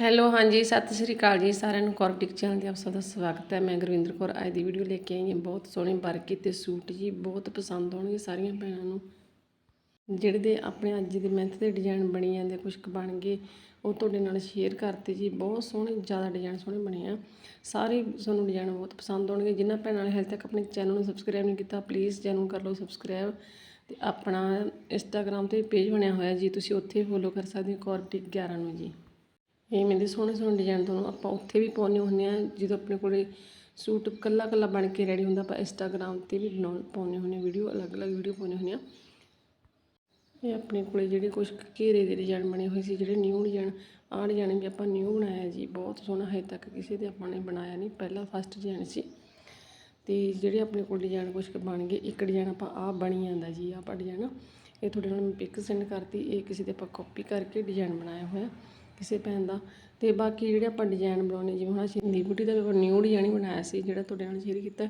Hello, ਹਾਂਜੀ, ਸਤਿ ਸ਼੍ਰੀ ਅਕਾਲ ਜੀ ਸਾਰਿਆਂ ਨੂੰ। ਕੋਰਬਟਿਕ ਚੈਨਲ ਤੇ ਆਪ ਸਭ ਦਾ ਸਵਾਗਤ ਹੈ। ਮੈਂ ਗੁਰਵਿੰਦਰ ਕੌਰ, ਅੱਜ ਦੀ ਵੀਡੀਓ ਲੈ ਕੇ ਆਈ ਹਾਂ। ਬਹੁਤ ਸੋਹਣੇ ਵਰਕ ਕੀਤੇ ਸੂਟ ਜੀ, ਬਹੁਤ ਪਸੰਦ ਆਉਣਗੇ ਸਾਰੀਆਂ ਭੈਣਾਂ ਨੂੰ। ਜਿਹੜੇ ਦੇ ਆਪਣੇ ਅੱਜ ਦੇ ਮਿਹਨਤ ਦੇ ਡਿਜ਼ਾਈਨ ਬਣੀ ਜਾਂਦੇ ਕੁਝ ਕੁ ਬਣ ਗਏ, ਉਹ ਤੁਹਾਡੇ ਨਾਲ ਸ਼ੇਅਰ ਕਰਤੇ ਜੀ। ਬਹੁਤ ਸੋਹਣੇ, ਜ਼ਿਆਦਾ ਡਿਜ਼ਾਈਨ ਸੋਹਣੇ ਬਣੇ ਆ। ਸਾਰੇ ਤੁਹਾਨੂੰ ਡਿਜ਼ਾਈਨ ਬਹੁਤ ਪਸੰਦ ਆਉਣਗੇ। ਜਿਨ੍ਹਾਂ ਭੈਣਾਂ ਨੇ ਹਾਲੇ ਤੱਕ ਆਪਣੇ ਚੈਨਲ ਨੂੰ ਸਬਸਕ੍ਰਾਈਬ ਨਹੀਂ ਕੀਤਾ ਪਲੀਜ਼ ਚੈਨਲ ਕਰ ਲਓ ਸਬਸਕ੍ਰਾਈਬ ਤੇ ਆਪਣਾ ਇੰਸਟਾਗ੍ਰam ਤੇ ਪੇਜ ਬਣਿਆ ਹੋਇਆ ਜੀ, ਤੁਸੀਂ ਉੱਥੇ ਫੋਲੋ ਕਰ ਸਕਦੇ ਹੋ। ਕੋਰਬਟਿਕ 11 ਨੂੰ ਜੀ। ਇਵੇਂ ਦੇ ਸੋਹਣੇ ਸੋਹਣੇ ਡਿਜ਼ਾਈਨ ਤੁਹਾਨੂੰ ਆਪਾਂ ਉੱਥੇ ਵੀ ਪਾਉਂਦੇ ਹੁੰਦੇ ਆ ਜਦੋਂ ਆਪਣੇ ਕੋਲੇ ਸੂਟ ਕੱਲਾ ਕੱਲਾ ਬਣ ਕੇ ਰੈਡੀ ਹੁੰਦਾ, ਆਪਾਂ ਇੰਸਟਾਗ੍ਰਾਮ ਤੇ ਵੀ ਬਣਾਉਣ ਪਾਉਂਦੇ ਹੁੰਦੇ ਵੀਡੀਓ ਅਲੱਗ-ਅਲੱਗ ਵੀਡੀਓ ਪਾਉਂਦੇ ਹੁੰਦੇ ਆ ਇਹ ਆਪਣੇ ਕੋਲੇ ਜਿਹੜੇ ਕੁਝ ਘੇਰੇ ਦੇ ਡਿਜ਼ਾਈਨ ਬਣੇ ਹੋਏ ਸੀ, ਜਿਹੜੇ ਨਿਊ ਡਿਜ਼ਾਈਨ ਆਹ ਡਿਜ਼ਾਈਨ ਵੀ ਆਪਾਂ ਨਿਊ ਬਣਾਇਆ ਜੀ, ਬਹੁਤ ਸੋਹਣਾ ਹੈ ਤੱਕ ਕਿਸੇ ਤੇ ਆਪਾਂ ਨੇ ਬਣਾਇਆ ਨਹੀਂ, ਪਹਿਲਾ ਫਸਟ ਡਿਜ਼ਾਈਨ ਸੀ। ਤੇ ਜਿਹੜੇ ਆਪਣੇ ਕੋਲ ਡਿਜ਼ਾਈਨ ਕੁਝ ਕੁ ਬਣ ਗਏ, ਇੱਕ ਡਿਜ਼ਾਈਨ ਆਪਾਂ ਆਹ ਬਣੀ ਜਾਂਦਾ ਜੀ, ਆਹ ਡਿਜ਼ਾਈਨ ਇਹ ਤੁਹਾਡੇ ਨਾਲ ਮੈਂ ਪਿਕ ਸੈਂਡ ਕਰਤੀ, ਇਹ ਕਿਸੇ ਤੇ ਆਪਾਂ ਕਾਪੀ ਕਰਕੇ ਡਿਜ਼ਾਈਨ ਬਣਾਇਆ ਹੋਇਆ। ਕਿਸੇ ਭੈਣ ਦਾ। ਤੇ ਬਾਕੀ ਜਿਹੜੇ ਆਪਾਂ ਡਿਜ਼ਾਈਨ ਬਣਾਉਣੇ ਜਿਵੇਂ ਹੁਣ ਅਸੀਂ ਹਿੰਦੀ ਬੂਟੀ ਦਾ ਨਿਊ ਡਿਜ਼ਾਈਨ ਹੀ ਬਣਾਇਆ ਸੀ, ਜਿਹੜਾ ਤੁਹਾਡੇ ਨਾਲ ਸ਼ੇਅਰ ਕੀਤਾ,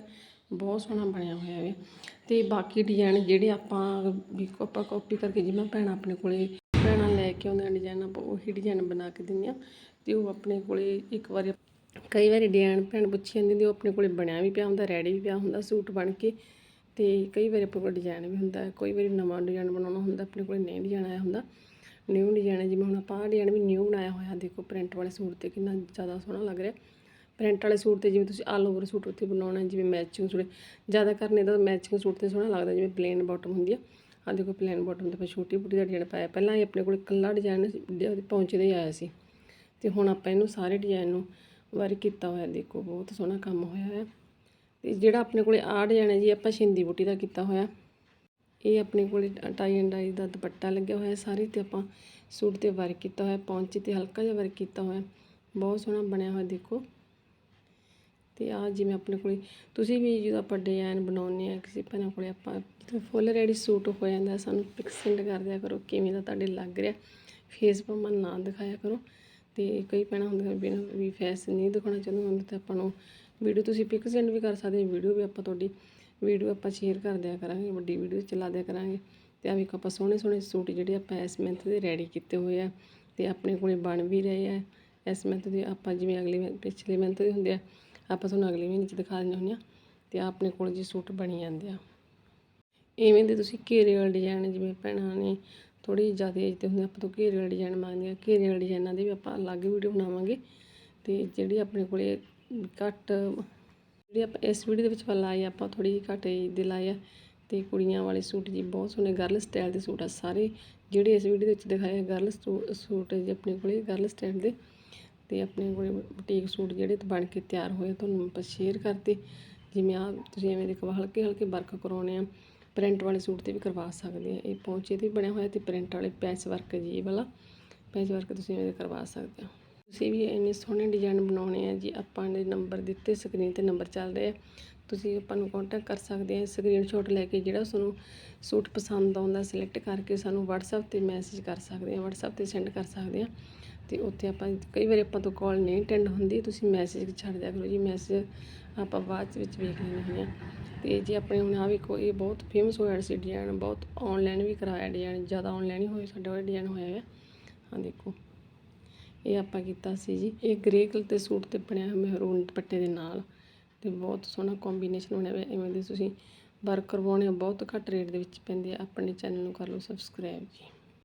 ਬਹੁਤ ਸੋਹਣਾ ਬਣਿਆ ਹੋਇਆ ਹੈ ਤੇ ਬਾਕੀ ਡਿਜ਼ਾਈਨ ਜਿਹੜੇ ਆਪਾਂ ਵੀ ਆਪਾਂ ਕਾਪੀ ਕਰਕੇ ਜਿਵੇਂ ਭੈਣਾਂ ਆਪਣੇ ਕੋਲੇ, ਭੈਣਾਂ ਲੈ ਕੇ ਆਉਂਦੀਆਂ ਡਿਜ਼ਾਈਨ ਆਪਾਂ ਉਹੀ ਡਿਜ਼ਾਈਨ ਬਣਾ ਕੇ ਦਿੰਦੀਆਂ ਆ। ਤੇ ਉਹ ਆਪਣੇ ਕੋਲੇ ਇੱਕ ਵਾਰੀ, ਕਈ ਵਾਰੀ ਡਿਜ਼ਾਈਨ ਭੈਣ ਪੁੱਛੀ ਜਾਂਦੀ ਉਹ ਆਪਣੇ ਕੋਲੇ ਬਣਿਆ ਵੀ ਪਿਆ ਹੁੰਦਾ ਰੈਡੀ ਵੀ ਪਿਆ ਹੁੰਦਾ ਸੂਟ ਬਣ ਕੇ। ਤੇ ਕਈ ਵਾਰੀ ਆਪਣੇ ਕੋਲ ਡਿਜ਼ਾਈਨ ਵੀ ਹੁੰਦਾ, ਕੋਈ ਵਾਰੀ ਨਵਾਂ ਡਿਜ਼ਾਈਨ ਬਣਾਉਣਾ ਹੁੰਦਾ, ਆਪਣੇ ਕੋਲੇ ਨਹੀਂ ਡਿਜ਼ਾਈਨ ਆਇਆ ਹੁੰਦਾ। ਨਿਊ ਡਿਜ਼ਾਈਨ ਹੈ ਜਿਵੇਂ ਹੁਣ ਆਪਾਂ ਆਹ ਡਿਜ਼ਾਈਨ ਵੀ ਨਿਊ ਬਣਾਇਆ ਹੋਇਆ, ਦੇਖੋ ਪ੍ਰਿੰਟ ਵਾਲੇ ਸੂਟ ਤੇ ਕਿੰਨਾ ਜ਼ਿਆਦਾ ਸੋਹਣਾ ਲੱਗ ਰਿਹਾ। ਪ੍ਰਿੰਟ ਵਾਲੇ ਸੂਟ ਤੇ ਜਿਵੇਂ ਤੁਸੀਂ ਆਲ ਓਵਰ ਸੂਟ ਉੱਤੇ ਬਣਾਉਣਾ, ਜਿਵੇਂ ਮੈਚਿੰਗ ਸੂਟ, ਜ਼ਿਆਦਾ ਕਰਨੇ ਤਾਂ ਮੈਚਿੰਗ ਸੂਟ ਤੇ ਸੋਹਣਾ ਲੱਗਦਾ, ਜਿਵੇਂ ਪਲੇਨ ਬਾਟਮ ਹੁੰਦੀ ਆ। ਆ ਦੇਖੋ ਪਲੇਨ ਬਾਟਮ ਤੇ ਆਪਾਂ ਛੋਟੀ ਬੁੱਟੀ ਦਾ ਡਿਜ਼ਾਈਨ ਪਾਇਆ। ਪਹਿਲਾਂ ਇਹ ਆਪਣੇ ਕੋਲ ਇਕੱਲਾ ਡਿਜ਼ਾਈਨ ਪਹੁੰਚਦੇ ਹੀ ਆਇਆ ਸੀ। ਤੇ ਹੁਣ ਆਪਾਂ ਇਹਨੂੰ ਸਾਰੇ ਡਿਜ਼ਾਈਨ ਨੂੰ ਵਰਕ ਕੀਤਾ ਹੋਇਆ, ਦੇਖੋ ਬਹੁਤ ਸੋਹਣਾ ਕੰਮ ਹੋਇਆ ਹੈ। ਤੇ ਜਿਹੜਾ ਆਪਣੇ ਕੋਲੇ ਆਹ ਡਿਜ਼ਾਈਨ ਹੈ ਜੀ, ਆਪਾਂ ਸ਼ਿੰਦੀ ਬੁੱਟੀ ਦਾ ਕੀਤਾ ਹੋਇਆ। ਇਹ ਆਪਣੇ ਕੋਲ ਟਾਈ ਐਂਡ ਡਾਈ ਦਾ ਦੁਪੱਟਾ ਲੱਗਿਆ ਹੋਇਆ, ਸਾਰੇ ਤੇ ਆਪਾਂ ਸੂਟ ਤੇ ਵਰਕ ਕੀਤਾ ਹੋਇਆ, ਪੌਂਚੇ ਤੇ ਹਲਕਾ ਜਿਹਾ ਵਰਕ ਕੀਤਾ ਹੋਇਆ, ਬਹੁਤ ਸੋਹਣਾ ਬਣਿਆ ਹੋਇਆ ਦੇਖੋ। ਤੇ ਆ ਜਿਵੇਂ ਆਪਣੇ ਕੋਲ, ਤੁਸੀਂ ਵੀ ਜਦੋਂ ਆਪਾਂ ਡਿਜ਼ਾਈਨ ਬਣਾਉਂਦੇ ਆ ਕਿਸੇ ਭੈਣਾਂ ਕੋਲੇ ਆਪਾਂ ਜਦੋਂ ਫੁੱਲ ਰੈਡੀ ਸੂਟ ਹੋ ਜਾਂਦਾ, ਸਾਨੂੰ ਪਿਕ ਸੈਂਡ ਕਰ ਦਿਆ ਕਰੋ, ਕਿਵੇਂ ਦਾ ਤੁਹਾਡੇ ਲੱਗ ਰਿਹਾ ਫੇਸ ਮਨ ਨਾ ਦਿਖਾਇਆ ਕਰੋ। ਤੇ ਕਈ ਭੈਣਾਂ ਹੁੰਦੀਆਂ ਬਿਨਾਂ ਵੀ ਫੇਸ ਨਹੀਂ ਦਿਖਾਉਣਾ ਚਾਹੁੰਦੇ ਹੁੰਦੇ ਤੇ ਆਪਾਂ ਨੂੰ ਵੀਡੀਓ ਤੁਸੀਂ ਪਿਕ ਸੈਂਡ ਵੀ ਕਰ ਸਕਦੇ ਹੋ, ਵੀਡੀਓ ਵੀ ਆਪਾਂ ਤੁਹਾਡੀ ਵੀਡੀਓ ਆਪਾਂ ਸ਼ੇਅਰ ਕਰ ਦਿਆ ਕਰਾਂਗੇ, ਵੱਡੀ ਵੀਡੀਓ ਚਲਾ ਦਿਆ ਕਰਾਂਗੇ। ਤੇ ਆ ਵੀ ਆਪਾਂ ਸੋਹਣੇ ਸੋਹਣੇ ਸੂਟ ਜਿਹੜੇ ਆਪਾਂ ਇਸ ਮਿਹਨਤ ਦੇ ਰੈਡੀ ਕੀਤੇ ਹੋਏ ਆ ਤੇ ਆਪਣੇ ਕੋਲੇ ਬਣ ਵੀ ਰਹੇ ਆ। ਇਸ ਮਿਹਨਤ ਦੇ ਆਪਾਂ ਜਿਵੇਂ ਅਗਲੇ ਪਿਛਲੇ ਮਿਹਨਤ ਦੇ ਹੁੰਦੇ ਆ, ਆਪਾਂ ਤੁਹਾਨੂੰ ਅਗਲੇ ਮਹੀਨੇ ਚ ਦਿਖਾ ਦਿੰਦੇ ਹੁੰਦੇ ਆ ਤੇ ਆਪਣੇ ਕੋਲ ਜੀ ਸੂਟ ਬਣੀ ਜਾਂਦੇ ਆ। ਇਵੇਂ ਦੇ ਤੁਸੀਂ ਘੇਰੇ ਵਾਲੇ ਡਿਜ਼ਾਈਨ ਜਿਵੇਂ ਭੈਣਾਂ ਨੇ ਥੋੜੀ ਜ਼ਿਆਦਾ ਏਜ ਤੇ ਹੁੰਦੇ ਆਪਾਂ ਤੋਂ ਘੇਰੇ ਵਾਲੇ ਡਿਜ਼ਾਈਨ ਮੰਗਦੇ ਆ। ਘੇਰੇ ਵਾਲੇ ਡਿਜ਼ਾਈਨਾਂ ਦੇ ਵੀ ਆਪਾਂ ਅਲੱਗ ਵੀਡੀਓ ਬਣਾਵਾਂਗੇ ਤੇ ਜਿਹੜੀ ਆਪਣੇ ਕੋਲੇ ਘੱਟ ਜਿਹੜੀ ਆਪਾਂ ਇਸ ਵੀਡੀਓ ਦੇ ਵਿੱਚ ਵੱਲ ਆਏ, ਆਪਾਂ ਥੋੜੀ ਜਿਹੀ ਘੱਟ ਏਜ ਦੇ ਲਾਏ ਆ ਤੇ ਕੁੜੀਆਂ ਵਾਲੇ ਸੂਟ ਜੀ ਬਹੁਤ ਸੋਹਣੇ ਗਰਲ ਸਟਾਈਲ ਦੇ ਸੂਟ ਆ ਸਾਰੇ, ਜਿਹੜੇ ਇਸ ਵੀਡੀਓ ਦੇ ਵਿੱਚ ਦਿਖਾਏ ਗਰਲ ਸੂਟ ਜੀ ਆਪਣੇ ਕੋਲੇ ਗਰਲ ਸਟਾਈਲ ਦੇ ਤੇ ਆਪਣੇ ਕੋਲੇ ਬੁਟੀਕ ਸੂਟ ਜਿਹੜੇ ਬਣ ਕੇ ਤਿਆਰ ਹੋਏ ਤੁਹਾਨੂੰ ਆਪਾਂ ਸ਼ੇਅਰ ਕਰਤੇ। ਜਿਵੇਂ ਆ ਤੁਸੀਂ ਐਵੇਂ ਦੇਖੋ, ਹਲਕੇ ਹਲਕੇ ਵਰਕ ਕਰਾਉਣੇ ਆ ਪ੍ਰਿੰਟ ਵਾਲੇ ਸੂਟ ਤੇ ਵੀ ਕਰਵਾ ਸਕਦੇ ਆ, ਇਹ ਪੌਂਚੇ ਤੇ ਬਣਿਆ ਹੋਇਆ ਤੇ ਪ੍ਰਿੰਟ ਵਾਲੇ ਪੈਚ ਵਰਕ ਜੀ ਇਹ ਵਾਲਾ ਪੈਚ ਵਰਕ ਤੁਸੀਂ ਐਵੇਂ ਕਰਵਾ ਸਕਦੇ ਹੋ। ਤੁਸੀਂ ਵੀ ਇੰਨੇ ਸੋਹਣੇ ਡਿਜ਼ਾਈਨ ਬਣਾਉਣੇ ਆ ਜੀ, ਆਪਾਂ ਨੇ ਨੰਬਰ ਦਿੱਤੇ ਸਕਰੀਨ ਤੇ ਨੰਬਰ ਚੱਲ ਰਿਹਾ ਤੁਸੀਂ ਆਪਾਂ ਨੂੰ ਕੰਟੈਕਟ ਕਰ ਸਕਦੇ ਆ ਸਕਰੀਨਸ਼ਾਟ ਲੈ ਕੇ ਜਿਹੜਾ ਤੁਹਾਨੂੰ ਸੂਟ ਪਸੰਦ ਆਉਂਦਾ ਸਿਲੈਕਟ ਕਰਕੇ ਸਾਨੂੰ WhatsApp ਤੇ ਮੈਸੇਜ ਕਰ ਸਕਦੇ ਆ, WhatsApp ਤੇ ਸੈਂਡ ਕਰ ਸਕਦੇ ਆ। ਤੇ ਉੱਥੇ ਆਪਾਂ ਕਈ ਵਾਰੀ ਆਪਾਂ ਤੋਂ ਕਾਲ ਨਹੀਂ ਅਟੈਂਡ ਹੁੰਦੀ, ਤੁਸੀਂ ਮੈਸੇਜ ਛੱਡ ਦਿਆ ਕਰੋ ਜੀ ਮੈਸੇਜ ਆਪਾਂ ਬਾਅਦ ਵਿੱਚ ਵੇਖ ਲੈਂਦੇ ਹਾਂ ਆ। ਤੇ ਜੇ ਆਪਣੇ ਹੁਣ ਆ ਵੀ ਕੋਈ ਬਹੁਤ ਫੇਮਸ ਹੋਇਆ ਸੀ ਡਿਜ਼ਾਈਨ ਬਹੁਤ ਆਨਲਾਈਨ ਵੀ ਕਰਾਇਆ ਡਿਜ਼ਾਈਨ ਜ਼ਿਆਦਾ ਆਨਲਾਈਨ ਹੀ ਹੋਇਆ, ਸਾਡਾ ਵਾਲੇ ਡਿਜ਼ਾਈਨ ਹੋਇਆ ਹੈ ਹਾਂ ਦੇਖੋ। ਇਹ ਆਪਾਂ ਕੀਤਾ ਸੀ ਜੀ। ਇਹ ਗ੍ਰੇ ਕਲਰ ਦੇ ਸੂਟ ਤੇ ਬਣਿਆ ਮਹਿਰੂਨ ਦੁਪੱਟੇ ਦੇ ਨਾਲ। ਤੇ ਬਹੁਤ ਸੋਹਣਾ ਕੰਬੀਨੇਸ਼ਨ ਬਣਿਆ ਹੋਇਆ। ਇਵੇਂ ਦੇ ਤੁਸੀਂ ਵਰਕ ਕਰਵਾਉਣੇ ਬਹੁਤ ਘੱਟ ਰੇਟ ਦੇ ਵਿੱਚ ਪੈਂਦੇ ਆ। ਆਪਣੇ ਚੈਨਲ ਨੂੰ ਕਰ ਲਓ ਸਬਸਕ੍ਰਾਈਬ ਜੀ।